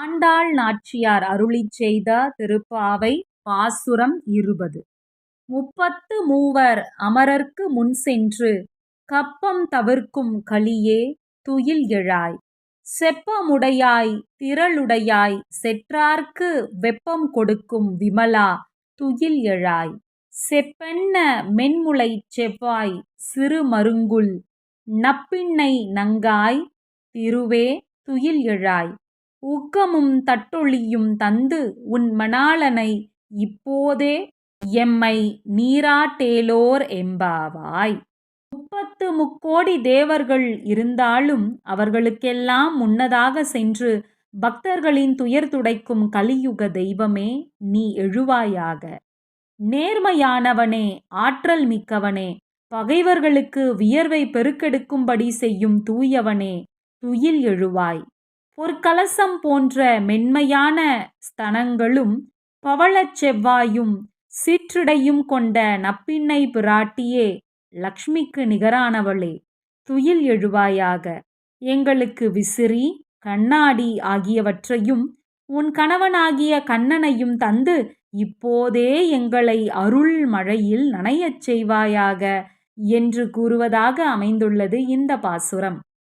ஆண்டாள் நாச்சியார் அருளிச் செய்த திருப்பாவை பாசுரம் இருபது. முப்பத்து மூவர் அமரர்க்கு முன் சென்று கப்பம் தவிர்க்கும் களியே துயில் எழாய். செப்பமுடையாய் திரளுடையாய் செற்றார்க்கு வெப்பம் கொடுக்கும் விமலா துயில் எழாய். செப்பென்ன மென்முலைச் செவ்வாய் சிறுமருங்குல் நப்பின்னை நங்காய் திருவே துயில் எழாய். ஊக்கமும் தட்டொளியும் தந்து உன் மணாளனை இப்போதே எம்மை நீராட்டேலோர் எம்பாவாய். முப்பத்து முக்கோடி தேவர்கள் இருந்தாலும் அவர்களுக்கெல்லாம் முன்னதாக சென்று பக்தர்களின் துயர் துடைக்கும் கலியுக தெய்வமே நீ எழுவாயாக. நேர்மையானவனே ஆற்றல் மிக்கவனே பகைவர்களுக்கு வியர்வை பெருக்கெடுக்கும்படி செய்யும் தூயவனே துயில் எழுவாய். ஒரு கலசம் போன்ற மென்மையான ஸ்தனங்களும் பவளச் செவ்வாயும் சிற்றிடையும் கொண்ட நப்பிண்ணை பிராட்டியே லக்ஷ்மிக்கு நிகரானவளே துயில் எழுவாயாக. எங்களுக்கு விசிறி கண்ணாடி ஆகியவற்றையும் உன் கணவனாகிய கண்ணனையும் தந்து இப்போதே எங்களை அருள் மழையில் நனையச் செய்வாயாக என்று கூறுவதாக அமைந்துள்ளது இந்த பாசுரம்.